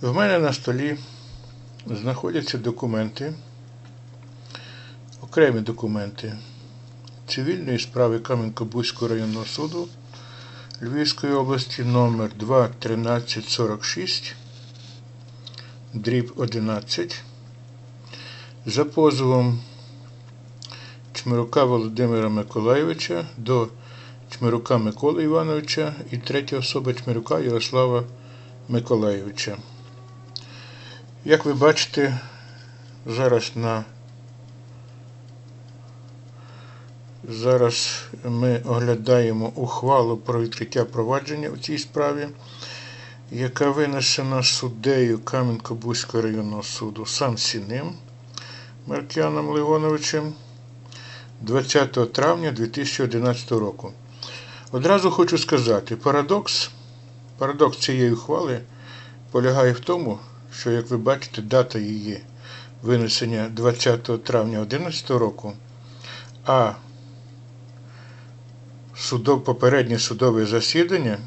В мене на столі знаходяться документи, окремі документи цивільної справи Кам'янко-Бузького районного суду Львівської області номер 21346 дріб 11 за позовом Чмирука Володимира Миколайовича до Чмирука Миколи Івановича і третя особа Чмирука Ярослава Миколайовича. Як ви бачите, зараз на зараз ми оглядаємо ухвалу про відкриття провадження у цій справі, яка винесена суддею Кам'янко-Бузького районного суду Самсіним Маркіаном Леоновичем 20 травня 2011 року. Одразу хочу сказати, парадокс, парадокс цієї ухвали полягає в тому, що, як ви бачите, дата її винесення 20 травня 2011 року, а судов, попереднє судове засідання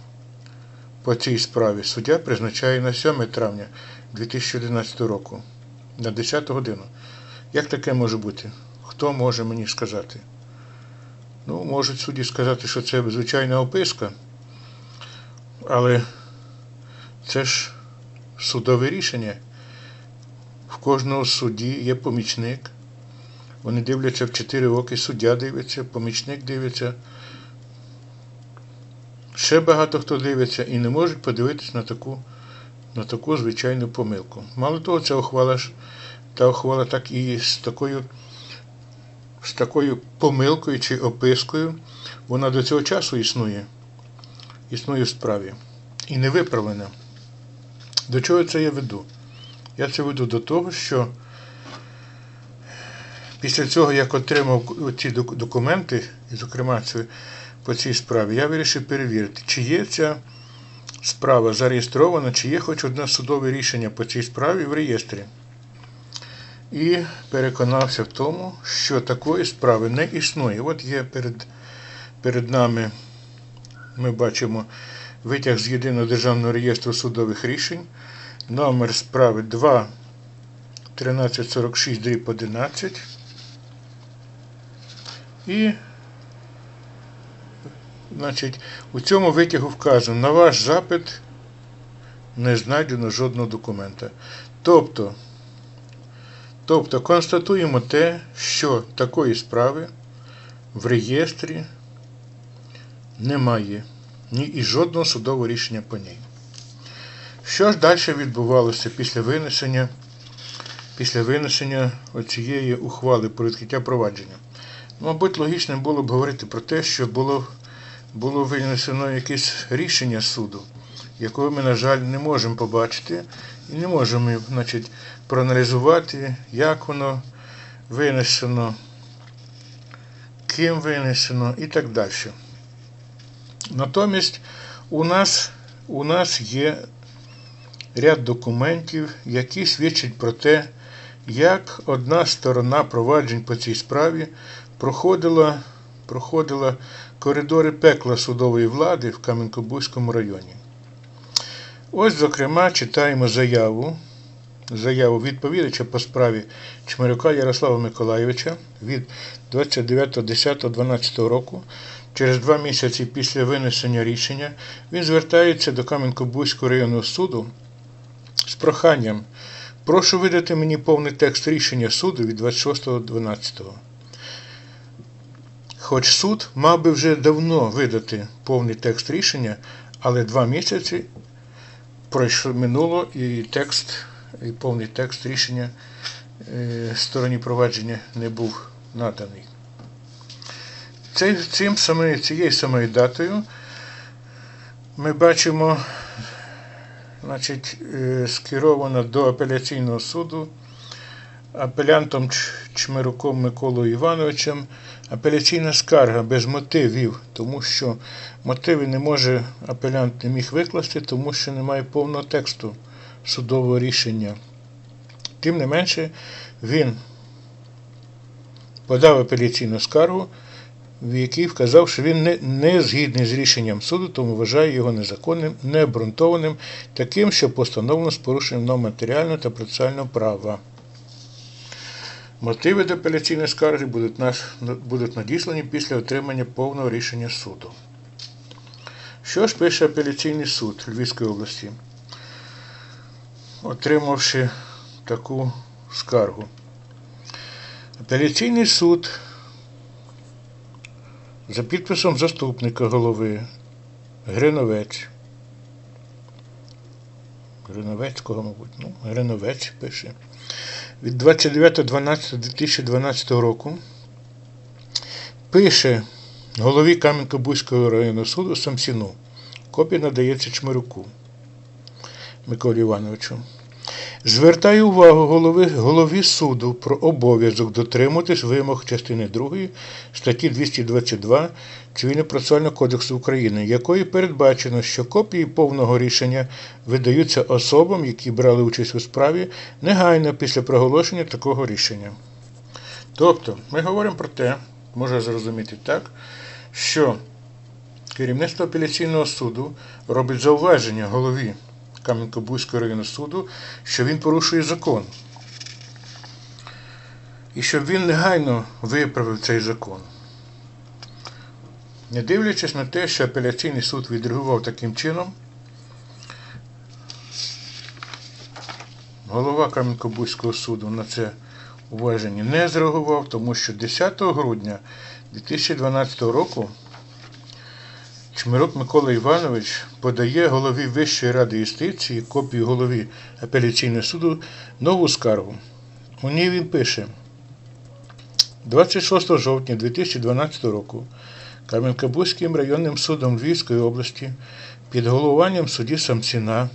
по цій справі суддя призначає на 7 травня 2011 року на 10 годину. Як таке може бути? Хто може мені сказати? Ну, можуть судді сказати, що це звичайна описка, але це ж судове рішення. В кожного судді є помічник. Вони дивляться в чотири оки, суддя дивиться, помічник дивиться. Ще багато хто дивиться і не можуть подивитися на таку, на таку звичайну помилку. Мало того, ця ухвала ж, та ухвала так і з такою, з такою помилкою чи опискою, вона до цього часу існує. Існує в справі. І не виправлена. До чого це я веду? Я це веду до того, що після цього, як отримав ці документи, і, зокрема, по цій справі, я вирішив перевірити, чи є ця справа зареєстрована, чи є хоч одне судове рішення по цій справі в реєстрі. І переконався в тому, що такої справи не існує. От є перед, перед нами, ми бачимо витяг з єдиного державного реєстру судових рішень, номер справи 2 1346 дріб 11. І Значить, у цьому витягу вказано, на ваш запит не знайдено жодного документа. Тобто, тобто констатуємо те, що такої справи в реєстрі немає ні і жодного судового рішення по ній. Що ж далі відбувалося після винесення, після винесення оцієї ухвали про відкриття провадження? Мабуть, логічним було б говорити про те, що було було винесено якесь рішення суду, якого ми, на жаль, не можемо побачити і не можемо значить, проаналізувати, як воно винесено, ким винесено і так далі. Натомість у нас, у нас є ряд документів, які свідчать про те, як одна сторона проваджень по цій справі проходила, проходила коридори пекла судової влади в Кам'янко-Бузькому районі. Ось, зокрема, читаємо заяву, заяву відповідача по справі Чмирюка Ярослава Миколайовича від 29.10.12 року. Через два місяці після винесення рішення він звертається до Кам'янко-Бузького районного суду з проханням прошу видати мені повний текст рішення суду від 26.12. Хоч суд мав би вже давно видати повний текст рішення, але два місяці пройшло минуло і текст, і повний текст рішення е, стороні провадження не був наданий. Цим саме, цією самою датою ми бачимо, значить, е, скеровано до апеляційного суду апелянтом Чмируком Миколою Івановичем апеляційна скарга без мотивів, тому що мотиви не може апелянт не міг викласти, тому що немає повного тексту судового рішення. Тим не менше, він подав апеляційну скаргу в якій вказав, що він не, не згідний з рішенням суду, тому вважає його незаконним, необґрунтованим, таким, що постановлено з порушенням норм та процесуального права. Мотиви до апеляційної скарги будуть, наш, будуть надіслані після отримання повного рішення суду. Що ж пише апеляційний суд Львівської області, отримавши таку скаргу? Апеляційний суд за підписом заступника голови Гриновець. Гриновецького, мабуть, ну, Гриновець пише. Від 29.12.2012 року пише голові Кам'янко-Бузького районного суду Самсіну. Копія надається Чмируку Миколі Івановичу. Звертаю увагу голови, голові суду про обов'язок дотримуватись вимог частини 2 статті 222 Цивільно-процесуального кодексу України, якою передбачено, що копії повного рішення видаються особам, які брали участь у справі, негайно після проголошення такого рішення. Тобто, ми говоримо про те, можна зрозуміти так, що керівництво апеляційного суду робить зауваження голові Кам'янко-Бузького районного суду, що він порушує закон. І щоб він негайно виправив цей закон. Не дивлячись на те, що апеляційний суд відреагував таким чином, голова Кам'янко-Бузького суду на це уваження не зреагував, тому що 10 грудня 2012 року Чмирук Микола Іванович подає голові Вищої ради юстиції копію голові апеляційного суду нову скаргу. У ній він пише 26 жовтня 2012 року Кам'янка-Бузьким районним судом Львівської області під головуванням судді Самціна,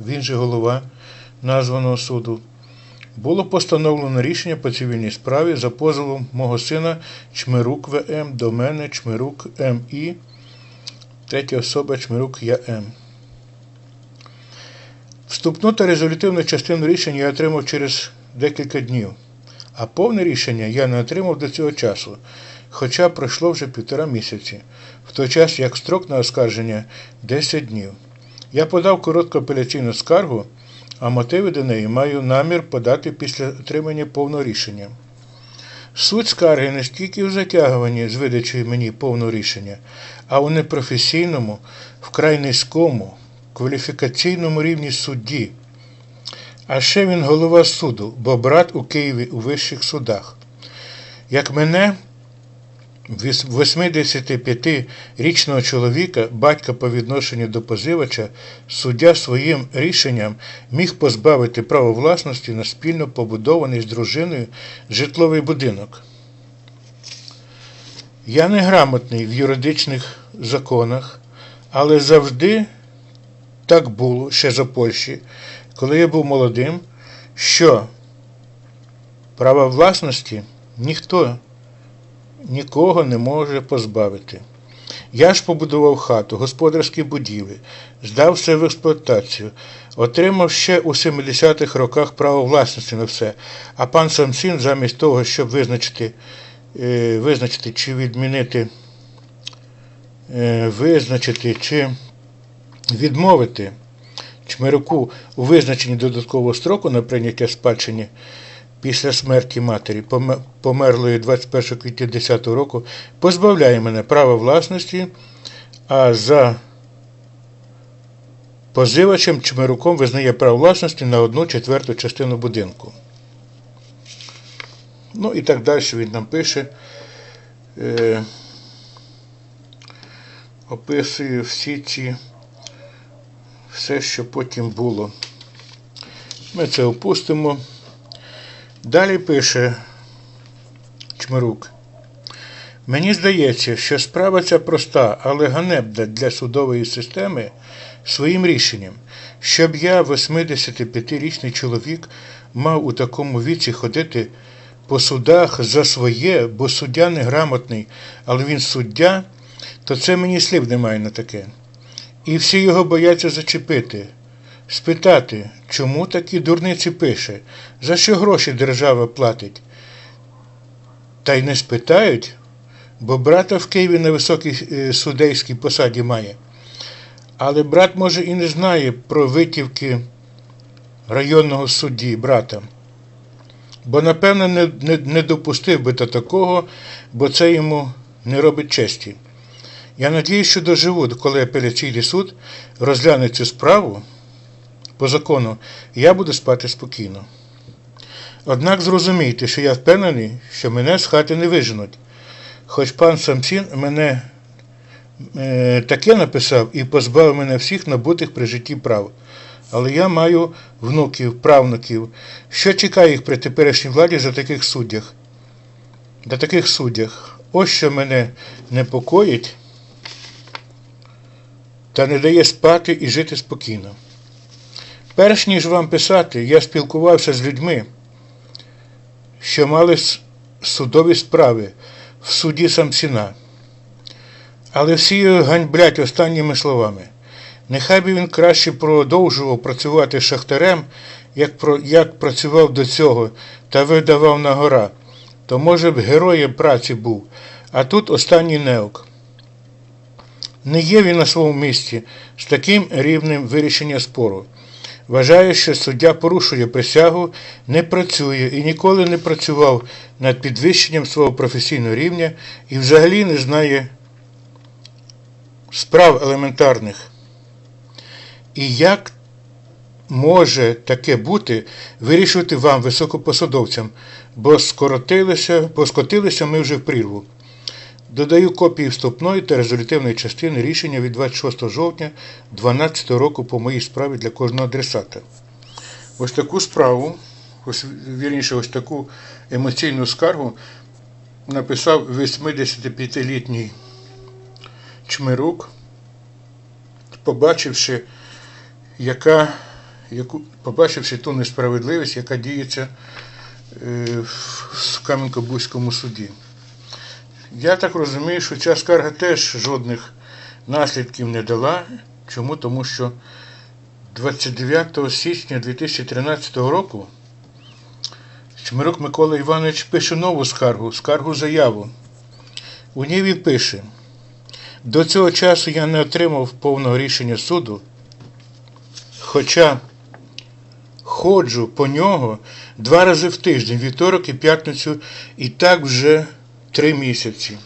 він же голова названого суду, було постановлено рішення по цивільній справі за позовом мого сина Чмирук ВМ до мене Чмирук МІ Третя особа Чмирук Я.М. Вступну та резолютивну частину рішення я отримав через декілька днів, а повне рішення я не отримав до цього часу, хоча пройшло вже півтора місяці, в той час як строк на оскарження 10 днів. Я подав коротку апеляційну скаргу, а мотиви до неї маю намір подати після отримання повного рішення. Суть скарги не стільки в затягуванні з видачею мені повного рішення, а у непрофесійному, вкрай низькому, кваліфікаційному рівні судді. А ще він голова суду, бо брат у Києві у вищих судах. Як мене, 85-річного чоловіка, батька по відношенню до позивача, суддя своїм рішенням міг позбавити права власності на спільно побудований з дружиною житловий будинок. Я не грамотний в юридичних законах, але завжди так було ще за Польщі, коли я був молодим, що права власності ніхто нікого не може позбавити. Я ж побудував хату, господарські будівлі, здав все в експлуатацію, отримав ще у 70-х роках право власності на все, а пан Самсін замість того, щоб визначити, е, визначити чи відмінити, е, визначити чи відмовити Чмируку у визначенні додаткового строку на прийняття спадщини після смерті матері, померлої 21 квітня 10 року, позбавляє мене права власності, а за позивачем Чмируком визнає право власності на одну четверту частину будинку. Ну і так далі він нам пише. Е, описує всі ці, все, що потім було. Ми це опустимо. Далі пише Чмирук. Мені здається, що справа ця проста, але ганебна для судової системи своїм рішенням, щоб я, 85-річний чоловік, мав у такому віці ходити по судах за своє, бо суддя неграмотний, але він суддя, то це мені слів немає на таке. І всі його бояться зачепити, спитати, чому такі дурниці пише, за що гроші держава платить. Та й не спитають, бо брата в Києві на високій е, судейській посаді має. Але брат, може, і не знає про витівки районного судді брата. Бо, напевно, не, не, не допустив би до такого, бо це йому не робить честі. Я надіюсь, що доживу, коли апеляційний суд розгляне цю справу по закону, я буду спати спокійно. Однак зрозумійте, що я впевнений, що мене з хати не виженуть. Хоч пан Самсін мене е, таке написав і позбавив мене всіх набутих при житті прав. Але я маю внуків, правнуків. Що чекає їх при теперішній владі за таких суддях? За таких суддях. Ось що мене непокоїть та не дає спати і жити спокійно. Перш ніж вам писати, я спілкувався з людьми, що мали судові справи в суді Самсіна. Але всі його ганьблять останніми словами. Нехай би він краще продовжував працювати шахтарем, як, про, як працював до цього та видавав на гора, то може б героєм праці був, а тут останній неок. Не є він на своєму місці з таким рівнем вирішення спору. Вважаю, що суддя порушує присягу, не працює і ніколи не працював над підвищенням свого професійного рівня і взагалі не знає справ елементарних. І як може таке бути, вирішувати вам, високопосадовцям, бо скоротилися, бо скотилися ми вже в прірву. Додаю копії вступної та резолютивної частини рішення від 26 жовтня 2012 року по моїй справі для кожного адресата. Ось таку справу, ось, вірніше, ось таку емоційну скаргу написав 85-літній Чмирук, побачивши, яка, яку, побачивши ту несправедливість, яка діється е, в Кам'янко-Бузькому суді. Я так розумію, що ця скарга теж жодних наслідків не дала. Чому? Тому що 29 січня 2013 року Чмирук Микола Іванович пише нову скаргу, скаргу заяву. У ній він пише: до цього часу я не отримав повного рішення суду, хоча ходжу по нього два рази в тиждень, вівторок і п'ятницю, і так вже три місяці.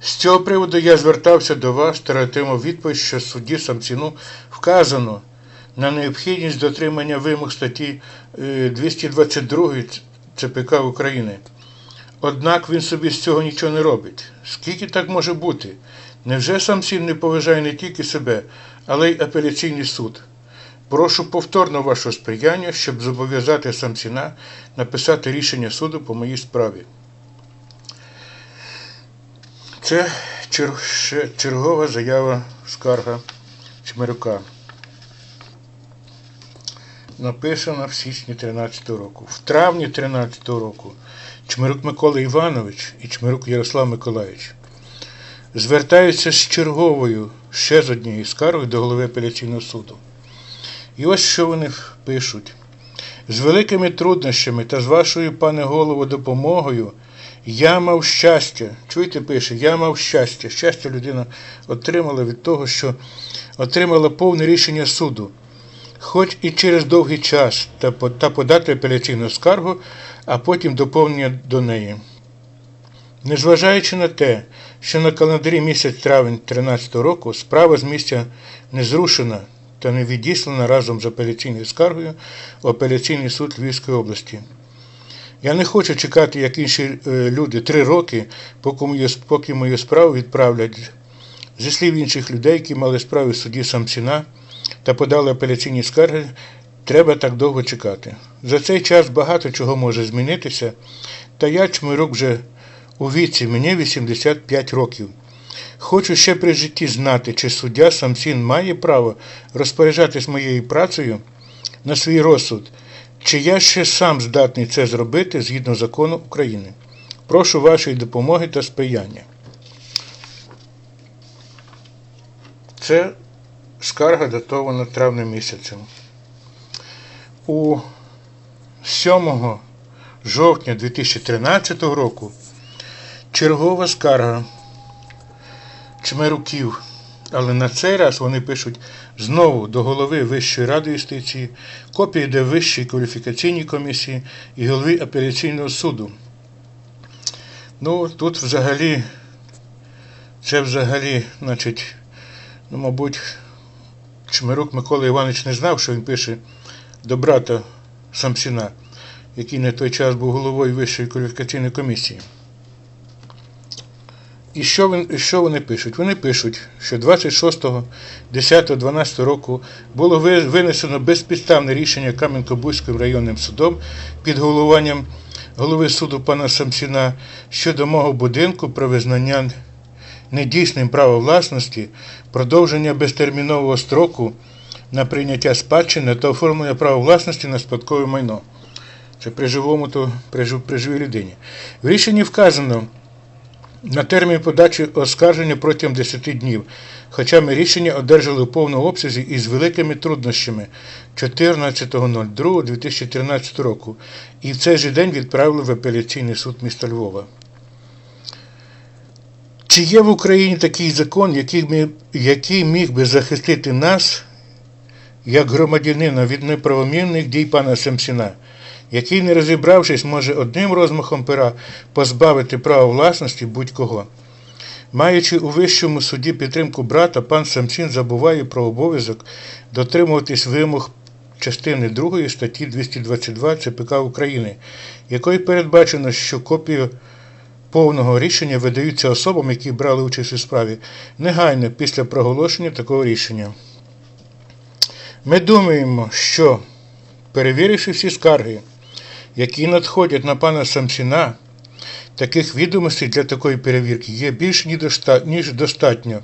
З цього приводу я звертався до вас та отримав відповідь, що судді Самціну вказано на необхідність дотримання вимог статті е, 222 ЦПК України. Однак він собі з цього нічого не робить. Скільки так може бути? Невже Самсін не поважає не тільки себе, але й апеляційний суд? Прошу повторно вашого сприяння, щоб зобов'язати Самсіна написати рішення суду по моїй справі. Це чергова заява скарга Чмирюка. Написана в січні 13 року. В травні 13 року Чмирук Микола Іванович і Чмирук Ярослав Миколаївич звертаються з черговою ще з однією скаргою до голови апеляційного суду. І ось що вони пишуть. З великими труднощами та з вашою, пане голово, допомогою я мав щастя. Чуєте, пише, я мав щастя. Щастя людина отримала від того, що отримала повне рішення суду, хоч і через довгий час, та, подати апеляційну скаргу, а потім доповнення до неї. Незважаючи на те, що на календарі місяць травень 13 року справа з місця не зрушена та не відіслана разом з апеляційною скаргою у апеляційний суд Львівської області. Я не хочу чекати, як інші е, люди, три роки, поки мою, справу відправлять. Зі слів інших людей, які мали справи в суді Самсіна та подали апеляційні скарги, треба так довго чекати. За цей час багато чого може змінитися, та я чмирук вже у віці, мені 85 років. Хочу ще при житті знати, чи суддя Самсін має право розпоряджатись моєю працею на свій розсуд, чи я ще сам здатний це зробити згідно закону України. Прошу вашої допомоги та сприяння. Це скарга датована травнем місяцем. У 7 жовтня 2013 року Чергова скарга Чмеруків. Але на цей раз вони пишуть знову до голови Вищої ради юстиції, копії до Вищої кваліфікаційній комісії і голови апеляційного суду. Ну, тут взагалі, це взагалі, значить, ну, мабуть, Чмирук Микола Іванович не знав, що він пише до брата Самсіна, який на той час був головою Вищої кваліфікаційної комісії. І що, він, що вони пишуть? Вони пишуть, що 26.10.12 року було винесено безпідставне рішення Кам'янко-Бузьким районним судом під головуванням голови суду пана Самсіна щодо мого будинку про визнання недійсним права власності, продовження безтермінового строку на прийняття спадщини та оформлення права власності на спадкове майно. Це при живому, то при, при живій людині. В рішенні вказано на термін подачі оскарження протягом 10 днів, хоча ми рішення одержали у повному обсязі і з великими труднощами 14.02.2013 року і в цей же день відправили в апеляційний суд міста Львова. Чи є в Україні такий закон, який, ми, який міг би захистити нас, як громадянина, від неправомірних дій пана Семсіна, який, не розібравшись, може одним розмахом пера позбавити права власності будь-кого? Маючи у вищому суді підтримку брата, пан Самсін забуває про обов'язок дотримуватись вимог частини 2 статті 222 ЦПК України, якою передбачено, що копію повного рішення видаються особам, які брали участь у справі, негайно після проголошення такого рішення. Ми думаємо, що, перевіривши всі скарги, які надходять на пана Самсіна, таких відомостей для такої перевірки є більш ніж достатньо.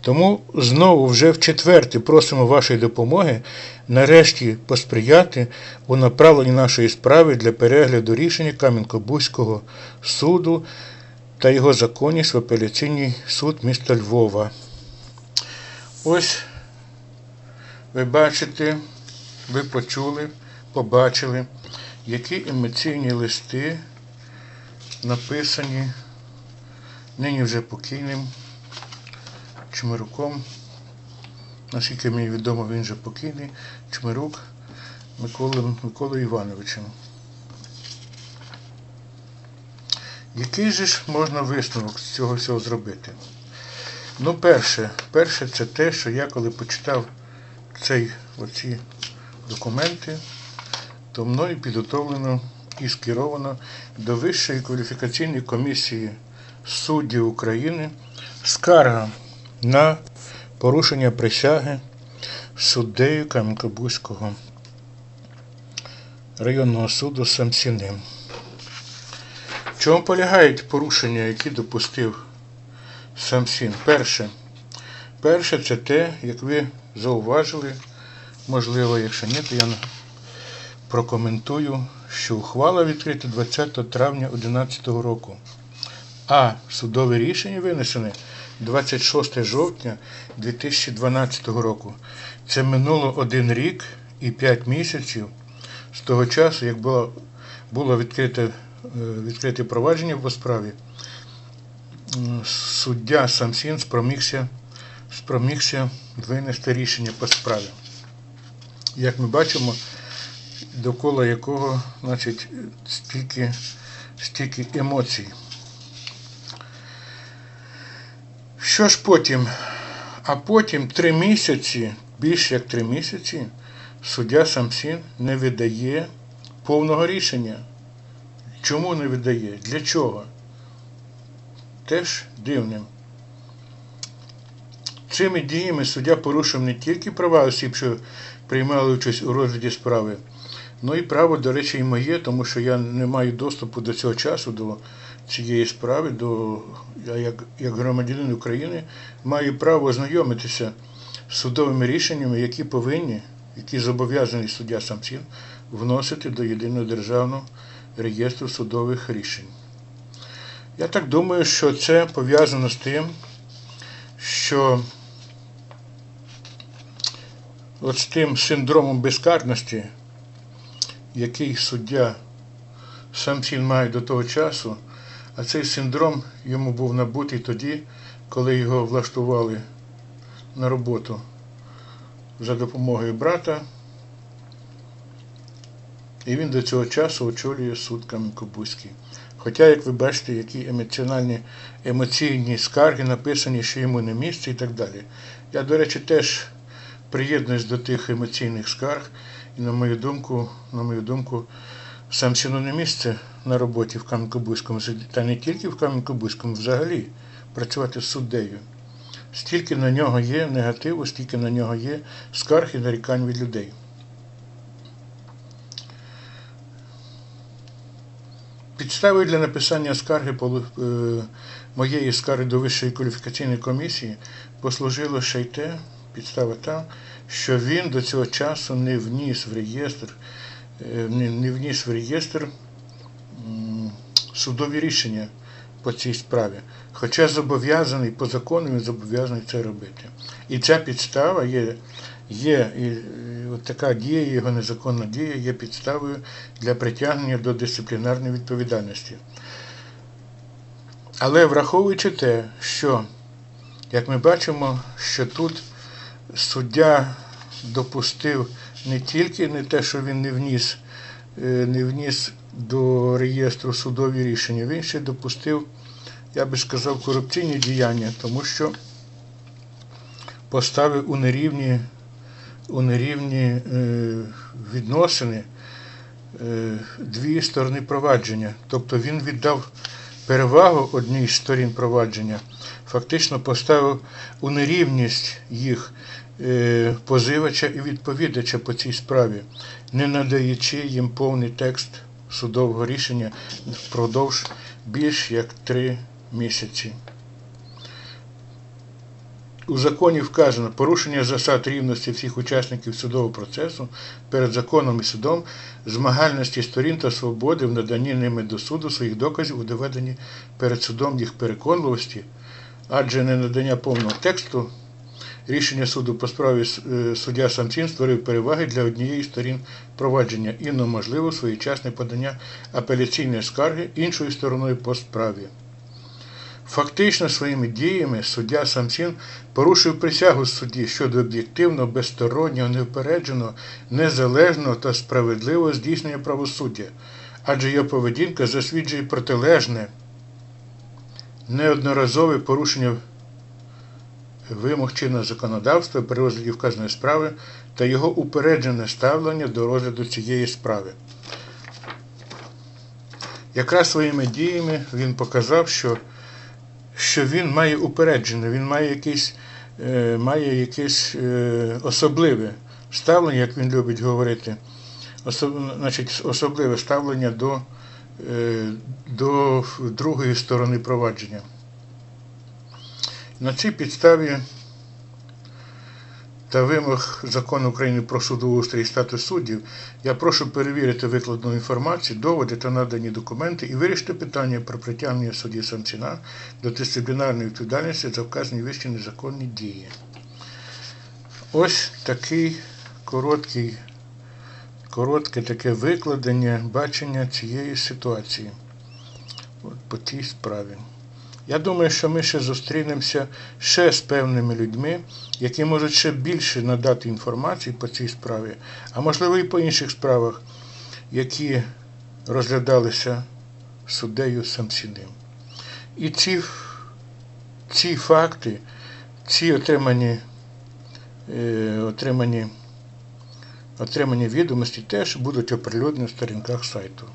Тому знову вже в четверте просимо вашої допомоги нарешті посприяти у направленні нашої справи для перегляду рішення Кам'янко-Бузького суду та його законність в апеляційний суд міста Львова. Ось ви бачите, ви почули, побачили, які емоційні листи написані нині вже покійним Чмируком. Наскільки мені відомо, він вже покійний. Чмирук Миколою, Миколою Івановичем. Який же ж можна висновок з цього всього зробити? Ну, перше, перше, це те, що я коли почитав цей, оці документи, то мною підготовлено і скеровано до Вищої кваліфікаційної комісії суддів України скарга на порушення присяги суддею Кам'янко-Бузького районного суду Самсіним. В чому полягають порушення, які допустив Самсін? Перше. Перше це те, як ви зауважили, можливо, якщо ні, то я прокоментую, що ухвала відкрита 20 травня 2011 року. А судове рішення винесене 26 жовтня 2012 року. Це минуло один рік і 5 місяців з того часу, як було, було відкрите, е, відкрите провадження по справі. Суддя Самсін спромігся, спромігся винести рішення по справі. Як ми бачимо, довкола якого значить, стільки, стільки емоцій. Що ж потім? А потім три місяці, більше як три місяці, суддя Самсін не видає повного рішення. Чому не видає? Для чого? Теж дивним. Цими діями суддя порушив не тільки права осіб, що приймали участь у розгляді справи, ну і право, до речі, і моє, тому що я не маю доступу до цього часу, до цієї справи, до, я як, як громадянин України маю право ознайомитися з судовими рішеннями, які повинні, які зобов'язаний суддя Самсін вносити до єдиного державного реєстру судових рішень. Я так думаю, що це пов'язано з тим, що от з тим синдромом безкарності, який суддя Самсін має до того часу, А цей синдром йому був набутий тоді, коли його влаштували на роботу за допомогою брата. І він до цього часу очолює суд Кам'янкобузький. Хоча, як ви бачите, які емоціональні емоційні скарги написані, що йому не місце і так далі. Я, до речі, теж приєднуюсь до тих емоційних скарг, на мою думку, на мою думку, сам місце на роботі в Кам'янкобузькому та не тільки в Кам'янкобузькому, взагалі працювати з суддею. Стільки на нього є негативу, стільки на нього є скарг і нарікань від людей. Підставою для написання скарги е, моєї скарги до Вищої кваліфікаційної комісії послужило ще й те, підстава та, що він до цього часу не вніс в реєстр, е, не, вніс в реєстр судові рішення по цій справі. Хоча зобов'язаний по закону він зобов'язаний це робити. І ця підстава є, є і, і от така дія, його незаконна дія є підставою для притягнення до дисциплінарної відповідальності. Але враховуючи те, що, як ми бачимо, що тут суддя допустив не тільки не те, що він не вніс, е, не вніс до реєстру судові рішення, він ще допустив, я би сказав, корупційні діяння, тому що поставив у нерівні, у нерівні е, відносини е, дві сторони провадження. Тобто він віддав перевагу одній з сторін провадження, фактично поставив у нерівність їх позивача і відповідача по цій справі, не надаючи їм повний текст судового рішення впродовж більш як три місяці. У законі вказано порушення засад рівності всіх учасників судового процесу перед законом і судом, змагальності сторін та свободи в наданні ними до суду своїх доказів у доведенні перед судом їх переконливості, адже не надання повного тексту рішення суду по справі е, суддя Самцін створив переваги для однієї з сторін провадження і неможливо своєчасне подання апеляційної скарги іншою стороною по справі. Фактично своїми діями суддя Самсін порушив присягу судді щодо об'єктивного, безстороннього, неупередженого, незалежного та справедливого здійснення правосуддя, адже його поведінка засвідчує протилежне, неодноразове порушення вимог чинного законодавства при розгляді вказаної справи та його упереджене ставлення до розгляду цієї справи. Якраз своїми діями він показав, що що він має упереджене, він має якесь, е, має якесь е, особливе ставлення, як він любить говорити, особ, значить, особливе ставлення до, е, до другої сторони провадження. На цій підставі та вимог закону України про судоустрій і статус суддів, я прошу перевірити викладену інформацію, доводи та надані документи і вирішити питання про притягнення судді Самціна до дисциплінарної відповідальності за вказані вищі незаконні дії. Ось такий короткий, коротке таке викладення, бачення цієї ситуації от по тій справі. Я думаю, що ми ще зустрінемося ще з певними людьми, які можуть ще більше надати інформації по цій справі, а можливо і по інших справах, які розглядалися суддею Самсіним. І ці, ці факти, ці отримані, е, отримані, отримані відомості теж будуть оприлюднені в сторінках сайту.